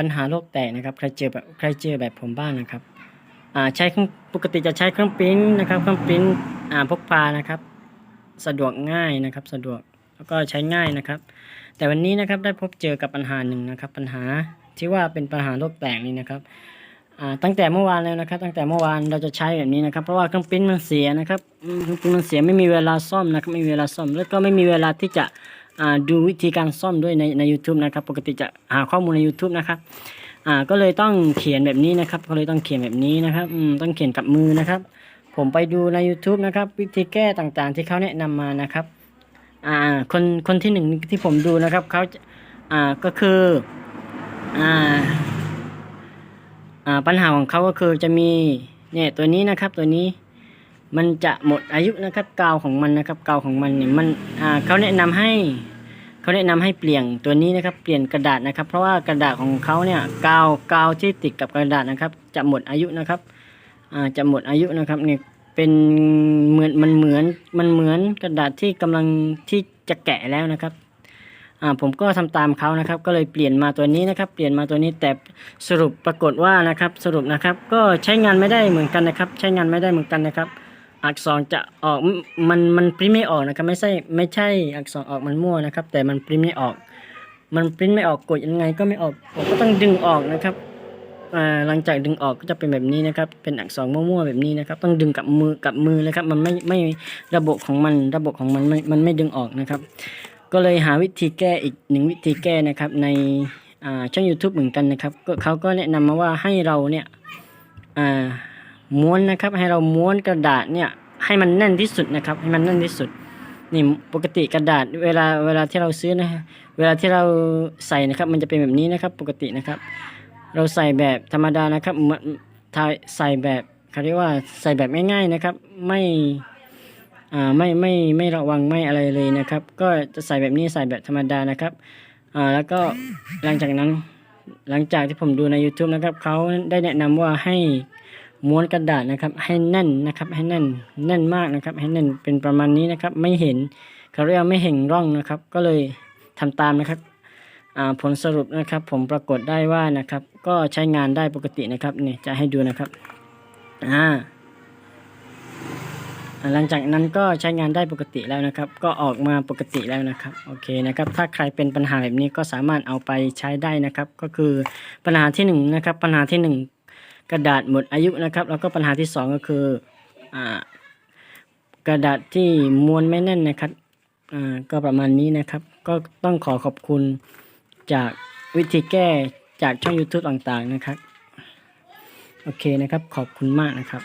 ปัญหาโลกแตกนะครับ ใครเจอแบบใครเจอแบบผมบ้างนะครับอ่าใช้เครื่องปกติจะใช้เครื่องปริ้นนะครับ เครื่องปริ้นอ่าพกพานะครับ สะดวกง่ายนะครับ สะดวกแล้วก็ใช้ง่ายนะครับ แต่วันนี้นะครับได้พบเจอกับปัญหาหนึ่งนะครับ ปัญหาที่ว่าเป็นปัญหาโลกแตกนี่นะครับอ่าตั้งแต่เมื่อวานแล้วนะครับ ตั้งแต่เมื่อวานเราจะใช้แบบนี้นะครับ เพราะว่าเครื่องปริ้นมันเสียนะครับมเครื่องปริ้นมันเสียไม่มีเวลาซ่อมนะครับไม่มีเวลาซ่อม แล้วก็ไม่มีเวลาที่จะ ดูวิธีการซ่อมด้วยในใน u t u b e นะครับ ปกติจะหาข้อมูลใน YouTube นะครับอ่าก็เลยต้องเขียนแบบนี้นะครับ ก็เลยต้องเขียนแบบนี้นะครับอืมต้องเขียนกับมือนะครับ ผมไปดูใน YouTube นะครับ วิธีแก้ต่างๆ ที่เขาแนะนำมานะครับอ่าคนคนที่หนึ่งที่ผมดูนะครับเขาอ่าก็คืออ่าอ่าปัญหาของเขาก็คือจะมีเนี่ยตัวนี้นะครับตัวนี้ มันจะหมดอายุนะครับกาวของมันนะครับกาวของมันเนี่ยมันอ่าเขาแนะนำให้เขาแนะนำให้เปลี่ยนตัวนี้นะครับ เปลี่ยนกระดาษนะครับ เพราะว่ากระดาษของเขาเนี่ยกาวกาวที่ติดกับกระดาษนะครับ จะหมดอายุนะครับอ่าจะหมดอายุนะครับเนี่ยเป็นเหมือนมันเหมือนมันเหมือนกระดาษที่กำลังที่จะแกะแล้วนะครับอ่าผมก็ทำตามเขานะครับ ก็เลยเปลี่ยนมาตัวนี้นะครับ เปลี่ยนมาตัวนี้แต่สรุปปรากฏว่านะครับ สรุปนะครับ ก็ใช้งานไม่ได้เหมือนกันนะครับ ใช้งานไม่ได้เหมือนกันนะครับ อักษรจะออกมันมันปริ้นไม่ออกนะครับ ไม่ใช่ไม่ใช่อักษรออกมันมั่วนะครับ แต่มันปริ้นไม่ออก มันปริ้นไม่ออกกดยังไงก็ไม่ออกผมก็ต้องดึงออกนะครับหลังจากดึงออกก็จะเป็นแบบนี้นะครับ เป็นอักษรมั่วๆแบบนี้นะครับ ต้องดึงกับมือกับมือเลยครับ มันไม่ไม่ระบบของมันระบบของมันไม่มันไม่ดึงออกนะครับ ก็เลยหาวิธีแก้อีกหนึ่งวิธีแก้นะครับในช่อง YouTube เหมือนกันนะครับก็เขาก็แนะนำมาว่าให้เราเนี่ยอ่า ม้วนนะครับ ให้เราม้วนกระดาษเนี่ยให้มันแน่นที่สุดนะครับ ให้มันแน่นที่สุดนี่ปกติกระดาษเวลาเวลาที่เราซื้อนะฮะเวลาที่เราใส่นะครับ มันจะเป็นแบบนี้นะครับ ปกตินะครับ เราใส่แบบธรรมดานะครับมือนทายใส่แบบเขาเรียกว่าใส่แบบง่ายๆนะครับ ไม่อ่าไม่ไม่ไม่ระวังไม่อะไรเลยนะครับ ก็จะใส่แบบนี้ใส่แบบธรรมดานะครับอ่าแล้วก็หลังจากนั้นหลังจากที่ผมดูใน YouTube นะครับเขาได้แนะนำว่าให้ ม้วนกระดาษนะครับ ให้แน่นนะครับ ให้แน่นแน่นมากนะครับ ให้แน่นเป็นประมาณนี้นะครับ ไม่เห็นเขาเรียกไม่เห็นร่องนะครับ ก็เลยทำตามนะครับผลสรุปนะครับ ผมปรากฏได้ว่านะครับ ก็ใช้งานได้ปกตินะครับนี่จะให้ดูนะครับอ่าหลังจากนั้นก็ใช้งานได้ปกติแล้วนะครับ ก็ออกมาปกติแล้วนะครับโอเคนะครับ ถ้าใครเป็นปัญหาแบบนี้ก็สามารถเอาไปใช้ได้นะครับ ก็คือปัญหาที่หนึ่งนะครับปัญหาที่หนึ่ง กระดาษหมดอายุนะครับ แล้วก็ปัญหาที่สองก็คืออ่ากระดาษที่ม้วนไม่แน่นนะครับอ่าก็ประมาณนี้นะครับ ก็ต้องขอขอบคุณจากวิธีแก้จากช่อง YouTube ต่างๆนะครับ โอเคนะครับ ขอบคุณมากนะครับ